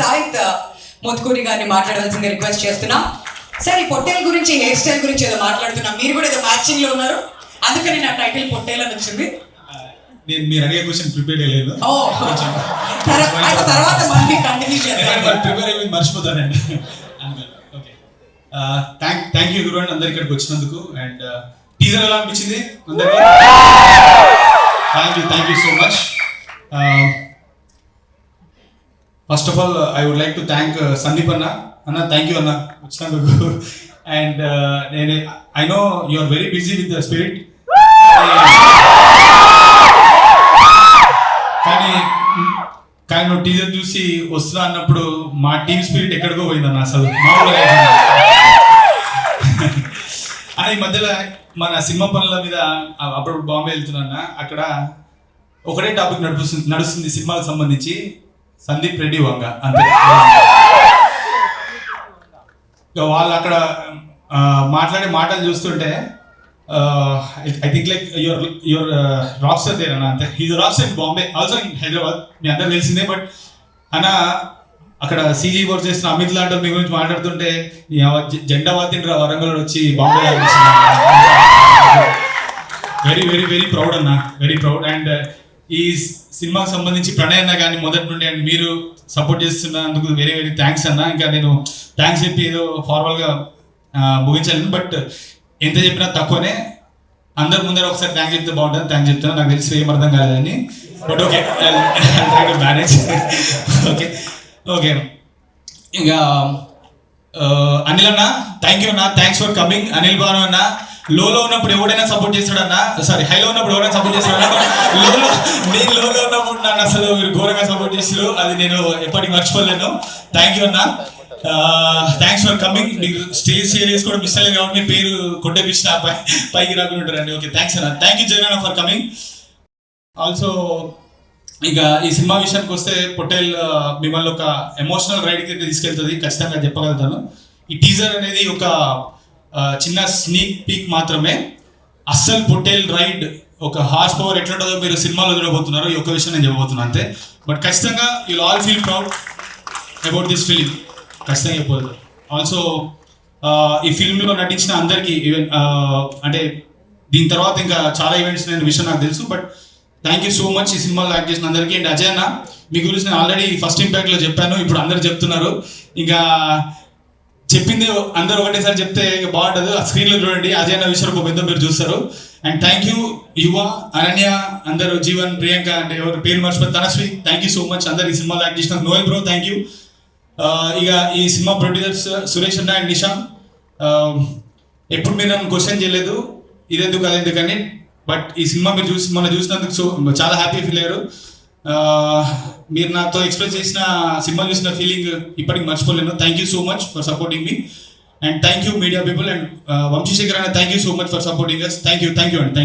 సాహిత్ మొత్తుకూరి గారిని మాట్లాడవలసిందిగా రిక్వెస్ట్ చేస్తున్నా. సార్ ఈ పొట్టేల్ గురించి హెయిర్ స్టైల్ గురించి ఏదో మాట్లాడుతున్నాం. మీరు కూడా ఏదో మ్యాచింగ్లో ఉన్నారు. అందుకని నా టైటిల్ పొట్టేల్ అని వచ్చింది. నేను మీరు అడిగే క్వశ్చన్ ప్రిపేర్ అయ్యలేదు తర్వాత మళ్ళీ కంటిన్యూ చేద్దాం. ప్రిపేర్ అయ్యి మర్చిపోతానండి. ఓకే థ్యాంక్ థ్యాంక్ యూ గురువు అందరు ఇక్కడికి వచ్చినందుకు. అండ్ టీజర్ ఎలా అనిపించింది? అందరికి? Thank you thank you so much first of all I would like to thank Sandeep అన్న అన్న థ్యాంక్ యూ అన్న వచ్చినందుకు అండ్ నేను I know you are very busy with the spirit కానీ కానీ నువ్వు టీజర్ చూసి వస్తున్నా అన్నప్పుడు మా టీమ్ స్పిరిట్ ఎక్కడికో పోయిందన్న అసలు. మామూలుగా అని ఈ మధ్యలో మన సినిమా పనుల మీద అప్పుడప్పుడు బాంబే వెళ్తున్నా అక్కడ ఒకటే టాపిక్ నడుస్తుంది నడుస్తుంది సినిమాలకు సంబంధించి. సందీప్ రెడ్డి వంగ అంతే. వాళ్ళు అక్కడ మాట్లాడే మాటలు చూస్తుంటే I think like your your rock there అన్న అంతే. Is rock in Bombay also in Hyderabad మీ అందరూ తెలిసిందే బట్ అన్న అక్కడ సీజీ వర్క్ చేస్తున్న అమిత్ లాంటి మీ గురించి మాట్లాడుతుంటే జెండా వాతిండ్రా వరంగల్ వచ్చి Bombay very very very proud అన్న. వెరీ ప్రౌడ్ అండ్ ఈస్ సినిమాకి సంబంధించి ప్రణయ్ అన్న కానీ మొదటి నుండి అండ్ మీరు సపోర్ట్ చేస్తున్నందుకు వెరీ వెరీ థ్యాంక్స్ అన్న. ఇంకా నేను థ్యాంక్స్ చెప్పి ఏదో ఫార్మల్గా ముగించలేను. బట్ ఎంత చెప్పినా తక్కువనే. అందరి ముందర ఒకసారి థ్యాంక్స్ చెప్తే బాగుంటుంది. థ్యాంక్స్ చెప్తాను నాకు తెలిసి ఏం అర్థం కాలేదని but okay manage okay okay ఇంకా అనిల్ అన్న థ్యాంక్ యూ అన్న. Thanks for coming Anil Bhanu అన్న. లోలో ఉన్నప్పుడు ఎవడైనా సపోర్ట్ చేస్తాడన్నా? సారీ హైలో ఉన్నప్పుడు ఎవరైనా సపోర్ట్ చేస్తాడన్నా? లోలో నేను లోలో ఉన్నప్పుడు నన్ను అసలు మీరు ఘోరంగా సపోర్ట్ చేస్తారు అది నేను ఎప్పటికీ మర్చిపోలేను. థ్యాంక్ యూ అన్న. థ్యాంక్స్ ఫర్ కమింగ్ మీరు స్టేజ్ షేర్ చేసుకోవడం ఇష్టం లేదు కాబట్టి మీ పేరు కొట్టేపించిన పై పైకి రాకుండా ఉంటారండి ఓకే థ్యాంక్స్ అన్న. Thank you Jagan for coming also ఇక ఈ సినిమా విషయానికి వస్తే పొటేల్ మిమ్మల్ని ఒక ఎమోషనల్ రైడ్కి అయితే తీసుకెళ్తుంది. ఖచ్చితంగా చెప్పగలుగుతాను. ఈ టీజర్ అనేది ఒక చిన్న స్నీక్ పీక్ మాత్రమే. అస్సలు పొటేల్ రైడ్ ఒక హార్స్ పవర్ ఎట్లుంటుందో మీరు సినిమాలో చూడబోతున్నారు. ఈ ఒక్క విషయం నేను చెప్పబోతున్నాను అంతే. బట్ ఖచ్చితంగా you'll all feel proud about this film ఖచ్చితంగా చెప్పదు ఆల్సో ఈ ఫిల్మ్లో నటించిన అందరికీ ఈవెన్ అంటే దీని తర్వాత ఇంకా చాలా ఈవెంట్స్ నేను విషయం నాకు తెలుసు. But thank you so much ఈ సినిమాలో యాక్ట్ చేసిన అందరికీ. అండ్ అజయ్ అన్న మీ గురించి నేను ఆల్రెడీ ఫస్ట్ ఇంపాక్ట్లో చెప్పాను. ఇప్పుడు అందరు చెప్తున్నారు. ఇంకా చెప్పింది అందరూ ఒకటేసారి చెప్తే బాగుంటుంది ఆ స్క్రీన్లో చూడండి. అజయ్ విశ్వరూప విశ్వరూపం మీరు చూస్తారు. అండ్ థ్యాంక్ యూ యువ అనన్య అందరూ జీవన్ ప్రియాంక అంటే ఎవరు పేరు మర్చిపోయి Tanasvi thank you so much అందరు ఈ సినిమాలో యాక్ట్ చేసిన నోయల్ బ్రో థ్యాంక్ యూ ఇక ఈ సినిమా ప్రొడ్యూసర్స్ సురేష్ అన్న అండ్ నిషాన్ ఎప్పుడు మీరు నన్ను క్వశ్చన్ చేయలేదు. ఇదెందుకు అదెందుకు అని. బట్ ఈ సినిమా మీరు చూసి మొన్న చూసినందుకు సో చాలా హ్యాపీ ఫీల్ అయ్యారు. మీరు నాతో ఎక్స్ప్రెస్ చేసిన సినిమా చూసిన ఫీలింగ్ ఇప్పటికి మర్చిపోలేను. Thank you so much for supporting me and thank you media people and Vamshi Shekhar అన్న thank you so much for supporting us thank you thank you and thank